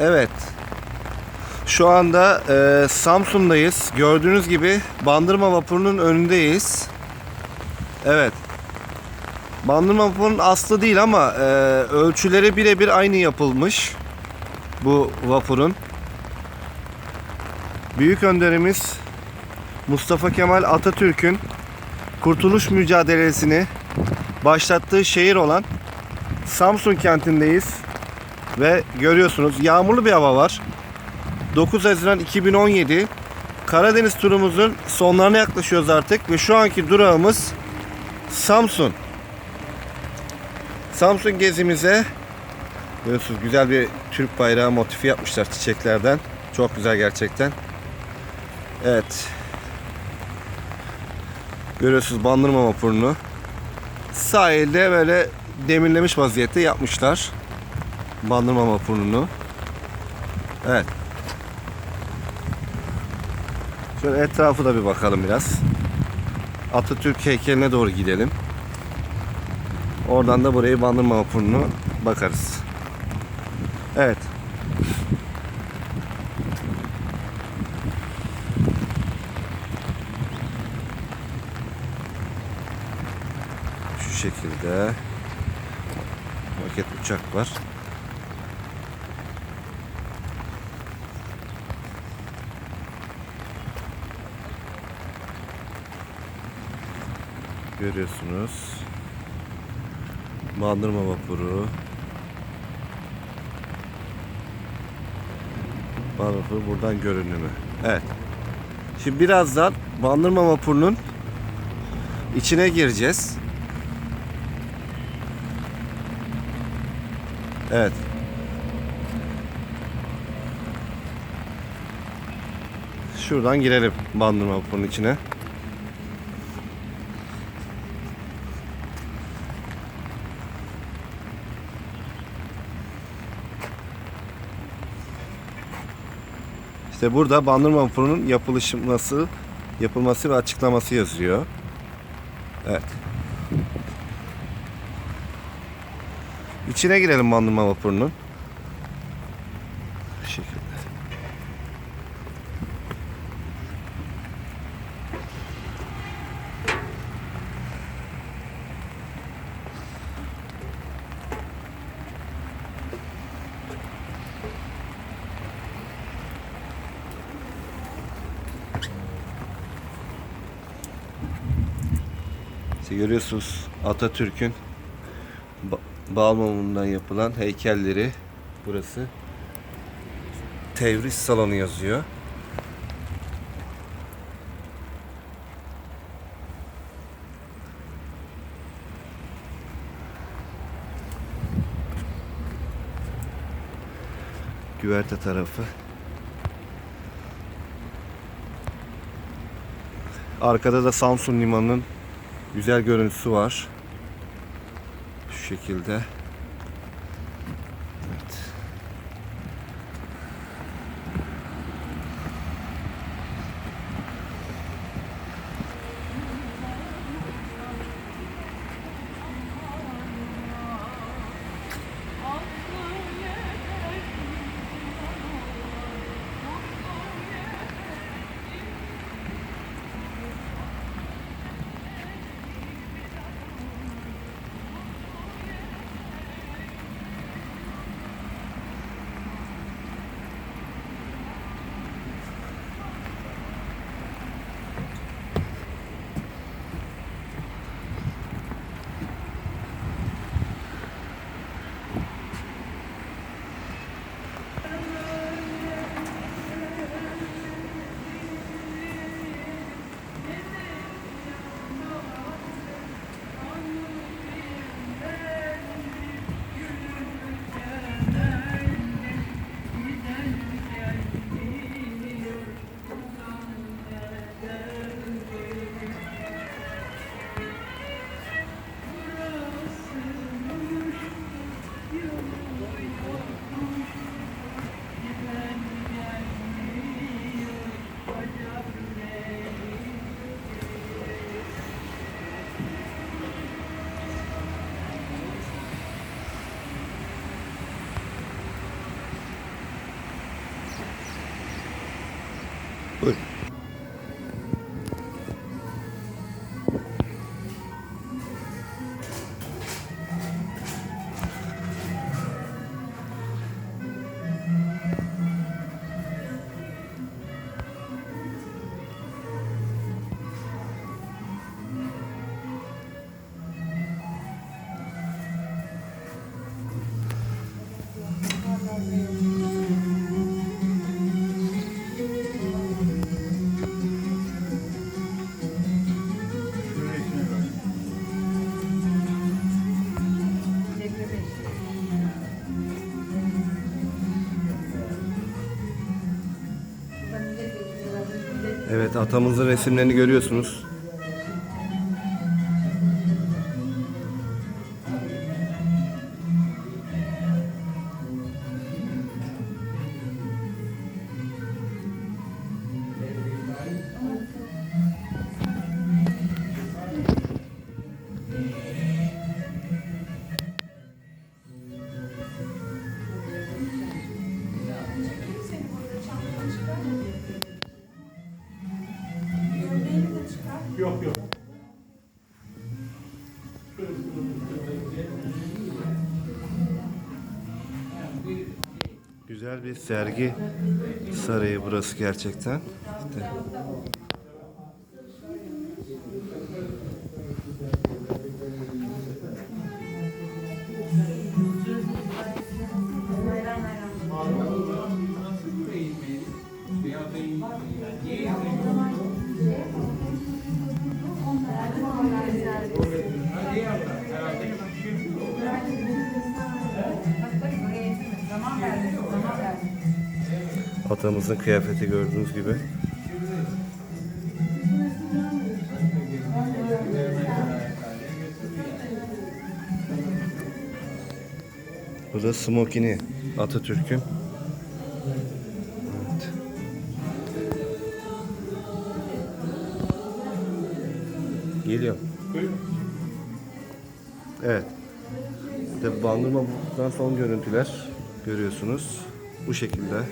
Evet. Şu anda e, Samsun'dayız. Gördüğünüz gibi Bandırma Vapuru'nun önündeyiz. Evet. Bandırma Vapuru'nun aslı değil ama e, ölçüleri birebir aynı yapılmış. Bu vapurun. Büyük önderimiz Mustafa Kemal Atatürk'ün kurtuluş mücadelesini başlattığı şehir olan Samsun kentindeyiz. Ve görüyorsunuz yağmurlu bir hava var. 9 Haziran 2017 Karadeniz turumuzun sonlarına yaklaşıyoruz artık ve şu anki durağımız Samsun. Samsun gezimize görüyorsunuz güzel bir Türk bayrağı motifi yapmışlar çiçeklerden. Çok güzel gerçekten. Evet. Görüyorsunuz bandırma vapurunu. Sahilde böyle demirlemiş vaziyette yapmışlar. Bandırma vapurunu. Evet. Şöyle etrafı da bir bakalım biraz. Atatürk heykeline doğru gidelim. Oradan da burayı bandırma vapurunu bakarız. Evet. Şu şekilde maket uçak var. Görüyorsunuz. Bandırma vapuru. Bandırma vapuru buradan görünümü. Evet. Şimdi birazdan Bandırma vapurunun içine gireceğiz. Evet. Şuradan girelim Bandırma vapurunun içine. İşte burada Bandırma Vapuru'nun yapılışması, yapılması ve açıklaması yazıyor. Evet. İçine girelim Bandırma Vapuru'nun. Bu şekilde. İşte görüyorsunuz Atatürk'ün ba- bal mumundan yapılan heykelleri burası. Tevris salonu yazıyor. Güverte tarafı. Arkada da Samsun Limanı'nın güzel görüntüsü var. Şu şekilde. は。Thank you. Evet atamızın resimlerini görüyorsunuz. Güzel bir sergi sarayı burası gerçekten. İşte atamızın kıyafeti gördüğünüz gibi. Bu da smokini Atatürk'ün. Evet. Geliyor. Evet. İşte Bandırma'dan son görüntüler görüyorsunuz. Bu şekilde.